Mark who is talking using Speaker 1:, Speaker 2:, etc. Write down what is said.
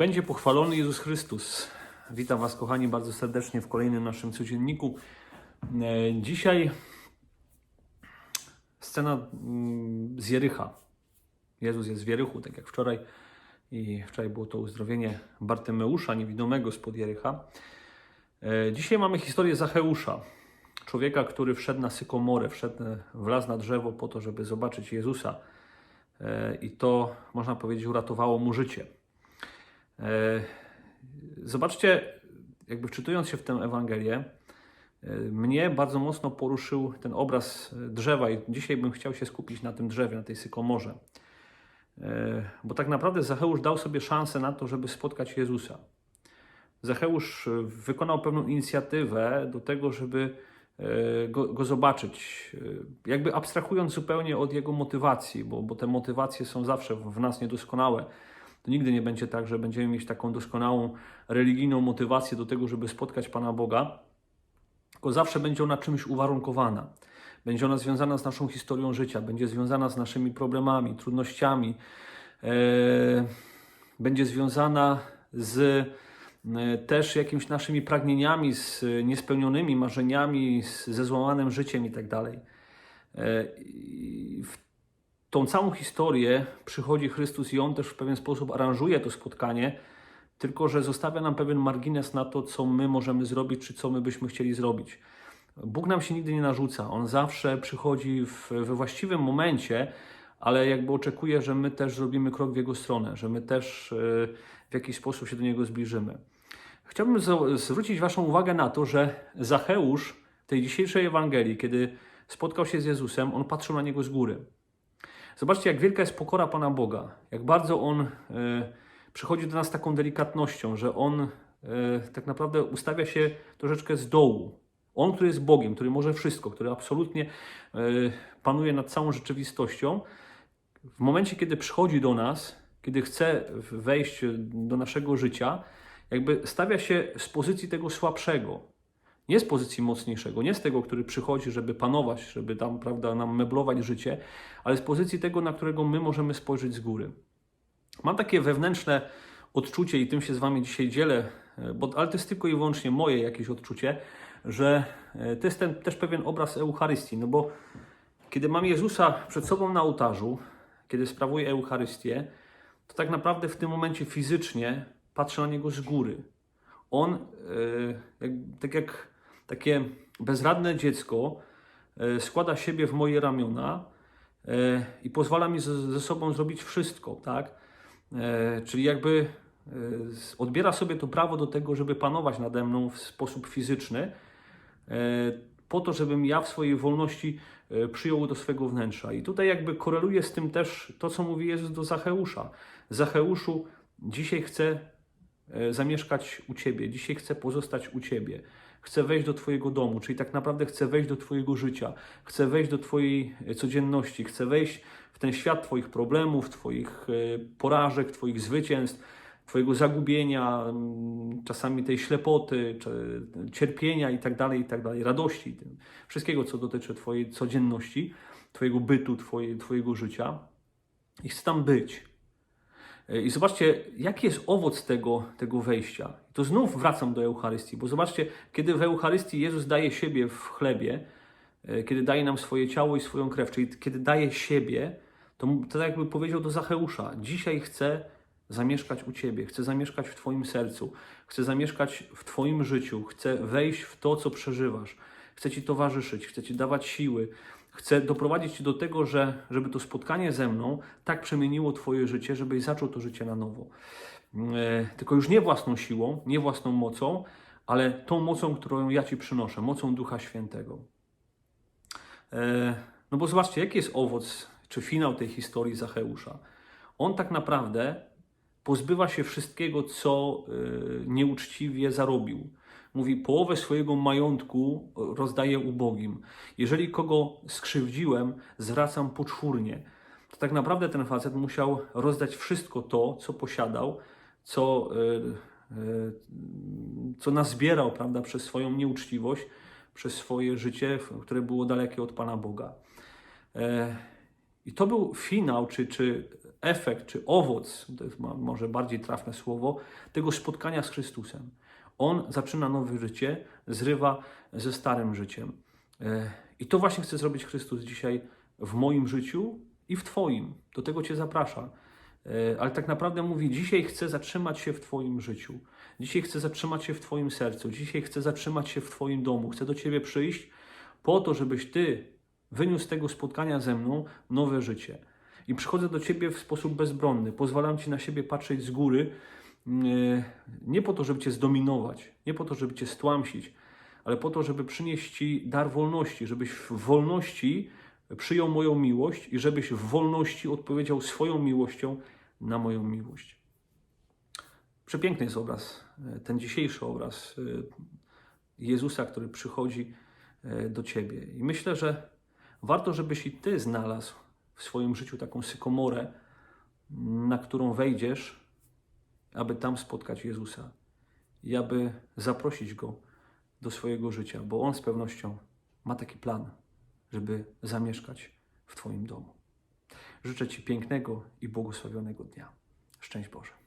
Speaker 1: będzie pochwalony Jezus Chrystus. Witam Was, kochani, bardzo serdecznie w kolejnym naszym codzienniku. E, Dzisiaj scena mm, z Jericha. Jezus jest w Jerychu, tak jak wczoraj. I wczoraj było to uzdrowienie Bartymeusza, niewidomego spod Jericha. E, Dzisiaj mamy historię Zacheusza. Człowieka, który wszedł na sykomorę, wszedł, wlazł na drzewo po to, żeby zobaczyć Jezusa. E, I to, można powiedzieć, uratowało mu życie. E, Zobaczcie, jakby wczytując się w tę Ewangelię, e, mnie bardzo mocno poruszył ten obraz drzewa i dzisiaj bym chciał się skupić na tym drzewie, na tej sykomorze. E, Bo tak naprawdę Zacheusz dał sobie szansę na to, żeby spotkać Jezusa. Zacheusz wykonał pewną inicjatywę do tego, żeby go, go zobaczyć, jakby abstrahując zupełnie od jego motywacji, bo, bo te motywacje są zawsze w nas niedoskonałe. To nigdy nie będzie tak, że będziemy mieć taką doskonałą religijną motywację do tego, żeby spotkać Pana Boga, tylko zawsze będzie ona czymś uwarunkowana. Będzie ona związana z naszą historią życia, będzie związana z naszymi problemami, trudnościami, e, będzie związana z e, też jakimiś naszymi pragnieniami, z niespełnionymi marzeniami, ze złamanym życiem i tak dalej. E, w tą całą historię przychodzi Chrystus i On też w pewien sposób aranżuje to spotkanie, tylko że zostawia nam pewien margines na to, co my możemy zrobić, czy co my byśmy chcieli zrobić. Bóg nam się nigdy nie narzuca. On zawsze przychodzi w, we właściwym momencie, ale jakby oczekuje, że my też zrobimy krok w Jego stronę, że my też e, w jakiś sposób się do Niego zbliżymy. Chciałbym zwrócić Waszą uwagę na to, że Zacheusz tej dzisiejszej Ewangelii, kiedy spotkał się z Jezusem, on patrzył na Niego z góry. Zobaczcie, jak wielka jest pokora Pana Boga. Jak bardzo On e, przychodzi do nas taką delikatnością, że On e, tak naprawdę ustawia się troszeczkę z dołu. On, który jest Bogiem, który może wszystko, który absolutnie e, panuje nad całą rzeczywistością, w momencie, kiedy przychodzi do nas, kiedy chce wejść do naszego życia, jakby stawia się z pozycji tego słabszego. Nie z pozycji mocniejszego, nie z tego, który przychodzi, żeby panować, żeby tam, prawda, nam meblować życie, ale z pozycji tego, na którego my możemy spojrzeć z góry. Mam takie wewnętrzne odczucie i tym się z Wami dzisiaj dzielę, e, bo, ale to jest tylko i wyłącznie moje jakieś odczucie, że e, to jest ten, też pewien obraz Eucharystii, no bo kiedy mam Jezusa przed sobą na ołtarzu, kiedy sprawuję Eucharystię, to tak naprawdę w tym momencie fizycznie patrzę na Niego z góry. On, jak, tak jak takie bezradne dziecko, e, składa siebie w moje ramiona e, i pozwala mi ze, sobą zrobić wszystko, tak? E, czyli jakby odbiera sobie to prawo do tego, żeby panować nade mną w sposób fizyczny, po to, żebym ja w swojej wolności przyjął do swego wnętrza. I tutaj jakby koreluje z tym też to, co mówi Jezus do Zacheusza. Zacheuszu, dzisiaj chcę zamieszkać u Ciebie, dzisiaj chcę pozostać u Ciebie. Chcę wejść do Twojego domu, czyli tak naprawdę chcę wejść do Twojego życia, chcę wejść do Twojej e, codzienności, chcę wejść w ten świat Twoich problemów, Twoich e, porażek, Twoich zwycięstw, Twojego zagubienia, czasami tej ślepoty, cierpienia i tak dalej, i tak dalej, radości, wszystkiego, co dotyczy Twojej codzienności, Twojego bytu, twoje, Twojego życia. I chcę tam być. E, I zobaczcie, jaki jest owoc tego, tego wejścia. To znów wracam do Eucharystii, bo zobaczcie, kiedy w Eucharystii Jezus daje siebie w chlebie, e, kiedy daje nam swoje ciało i swoją krew, czyli kiedy daje siebie, to, to tak jakby powiedział do Zacheusza, dzisiaj chcę zamieszkać u Ciebie, chcę zamieszkać w Twoim sercu, chcę zamieszkać w Twoim życiu, chcę wejść w to, co przeżywasz, chcę Ci towarzyszyć, chcę Ci dawać siły, chcę doprowadzić Cię do tego, że, żeby to spotkanie ze mną tak przemieniło Twoje życie, żebyś zaczął to życie na nowo. E, tylko już nie własną siłą, nie własną mocą, ale tą mocą, którą ja Ci przynoszę, mocą Ducha Świętego. E, No bo zobaczcie, jaki jest owoc, czy finał tej historii Zacheusza. On tak naprawdę pozbywa się wszystkiego, co y, nieuczciwie zarobił. Mówi, połowę swojego majątku rozdaję ubogim. Jeżeli kogo skrzywdziłem, zwracam poczwórnie. To tak naprawdę ten facet musiał rozdać wszystko to, co posiadał, co, y, y, co nazbierał prawda, przez swoją nieuczciwość, przez swoje życie, które było dalekie od Pana Boga. E, I to był finał, czy, czy efekt, czy owoc, to jest może bardziej trafne słowo, tego spotkania z Chrystusem. On zaczyna nowe życie, zrywa ze starym życiem. E, I to właśnie chce zrobić Chrystus dzisiaj w moim życiu i w Twoim. Do tego Cię zaprasza. E, Ale tak naprawdę mówi: Dzisiaj chcę zatrzymać się w Twoim życiu. Dzisiaj chcę zatrzymać się w Twoim sercu. Dzisiaj chcę zatrzymać się w Twoim domu. Chcę do Ciebie przyjść po to, żebyś Ty wyniósł z tego spotkania ze mną nowe życie. I przychodzę do Ciebie w sposób bezbronny. Pozwalam Ci na siebie patrzeć z góry. Nie, nie po to, żeby Cię zdominować, nie po to, żeby Cię stłamsić, ale po to, żeby przynieść Ci dar wolności, żebyś w wolności przyjął moją miłość i żebyś w wolności odpowiedział swoją miłością na moją miłość. Przepiękny jest obraz, e, ten dzisiejszy obraz e, Jezusa, który przychodzi do Ciebie. I myślę, że warto, żebyś i Ty znalazł w swoim życiu taką sykomorę, na którą wejdziesz, aby tam spotkać Jezusa i aby zaprosić Go do swojego życia, bo On z pewnością ma taki plan, żeby zamieszkać w Twoim domu. Życzę Ci pięknego i błogosławionego dnia. Szczęść Boże.